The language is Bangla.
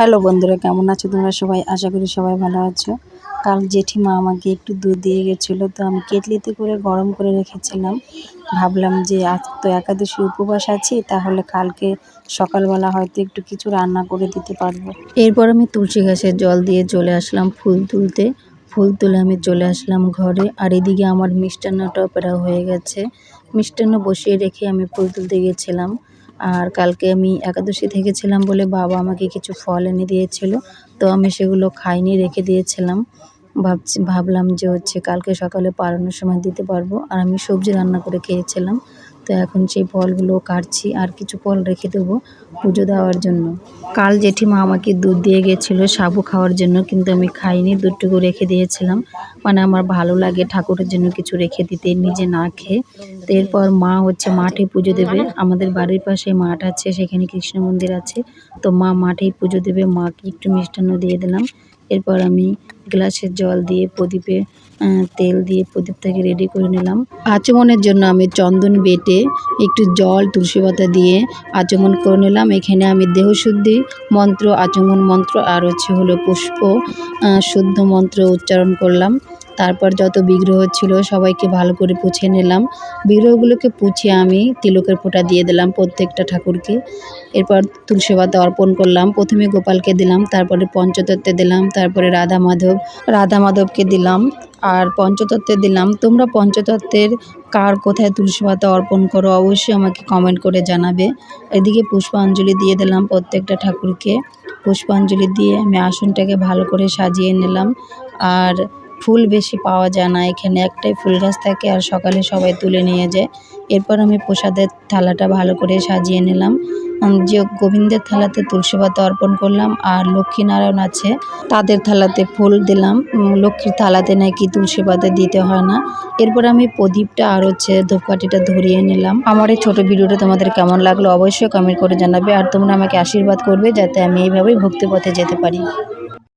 হ্যালো বন্ধুরা, কেমন আছো তোমরা সবাই? আশা করি সবাই ভালো আছো। কাল জেঠিমা আমাকে একটু দুধ দিয়ে গেছিল, তো আমি কেটলিতে করে গরম করে রেখেছিলাম। ভাবলাম যে আজ তো একাদশী উপবাস আছি, তাহলে কালকে সকালবেলা হয়তো একটু কিছু রান্না করে দিতে পারব। এরপর আমি তুলসী গাছের জল দিয়ে চলে আসলাম ফুল তুলতে। ফুল তুলে আমি চলে আসলাম ঘরে, আর এদিকে আমার মিষ্টান্নটাও প্রায় হয়ে গেছে। মিষ্টান্ন বসিয়ে রেখে আমি ফুল তুলতে গেছিলাম। আর কালকে আমি একাদশী থেকেছিলাম বলে বাবা আমাকে কিছু ফল এনে দিয়েছিল, তো আমি সেগুলো খাইনি, রেখে দিয়েছিলাম। ভাবছি, ভাবলাম যে হচ্ছে কালকে সকালে পারানোর সময় দিতে পারব। আর আমি সবজি রান্না করে খেয়েছিলাম। তো এখন সেই ফলগুলো কাটছি, আর কিছু ফল রেখে দেবো পুজো দেওয়ার জন্য। কাল জেঠিমা আমাকে দুধ দিয়ে গেছিল সাবু খাওয়ার জন্য, কিন্তু আমি খাইনি, দুধটুকু রেখে দিয়েছিলাম। মানে আমার ভালো লাগে ঠাকুরের জন্য কিছু রেখে দিতে, নিজে না খেয়ে। তো এরপর মা হচ্ছে মাঠে পুজো দেবে। আমাদের বাড়ির পাশে মাঠ আছে, সেখানে কৃষ্ণ মন্দির আছে। তো মা মাঠেই পুজো দেবে, মাকে একটু মিষ্টান্ন দিয়ে দিলাম। এরপর আমি গ্লাসের জল দিয়ে প্রদীপে তেল দিয়ে প্রদীপটাকে রেডি করে নিলাম। আচমনের জন্য আমি চন্দন বেটে একটু জল, তুলসী পাতা দিয়ে আচমন করে নিলাম। এখানে আমি দেহশুদ্ধি মন্ত্র, আচমন মন্ত্র আর হচ্ছে হলো পুষ্প শুদ্ধ মন্ত্র উচ্চারণ করলাম। তারপর যত বিগ্রহ ছিল সবাইকে ভালো করে পুছে নিলাম। বিগ্রহগুলোকে পুছিয়ে আমি তিলকের ফোঁটা দিয়ে দিলাম প্রত্যেকটা ঠাকুরকে। এরপর তুলসী পাতা অর্পণ করলাম। প্রথমে গোপালকে দিলাম, তারপরে পঞ্চতত্ত্বে দিলাম, তারপরে রাধা মাধব, রাধা মাধবকে দিলাম আর পঞ্চতত্ত্বে দিলাম। তোমরা পঞ্চতত্ত্বের কার কোথায় তুলসী পাতা অর্পণ করো অবশ্যই আমাকে কমেন্ট করে জানাবে। এদিকে পুষ্পাঞ্জলি দিয়ে দিলাম প্রত্যেকটা ঠাকুরকে। পুষ্পাঞ্জলি দিয়ে আমি আসনটাকে ভালো করে সাজিয়ে নিলাম। আর ফুল বেশি পাওয়া যায় না। এখানে একটাই ফুল গাছ থাকে আর সকালে সবাই তুলে নিয়ে যায়। এরপর আমি প্রসাদের থালাটা ভালো করে সাজিয়ে নিলাম। যে গোবিন্দের থালাতে তুলসী পাতা অর্পণ করলাম আর লক্ষ্মীনারায়ণ আছে, তাদের থালাতে ফুল দিলাম। লক্ষ্মীর থালাতে নাকি তুলসী পাতা দিতে হয় না। এরপর আমি প্রদীপটা আর হচ্ছে ধূপকাঠিটা ধরিয়ে নিলাম। আমার এই ছোটো ভিডিওটা তোমাদের কেমন লাগল অবশ্যই কমেন্ট করে জানাবে। আর তোমরা আমাকে আশীর্বাদ করবে যাতে আমি এইভাবেই ভক্তি পথে যেতে পারি।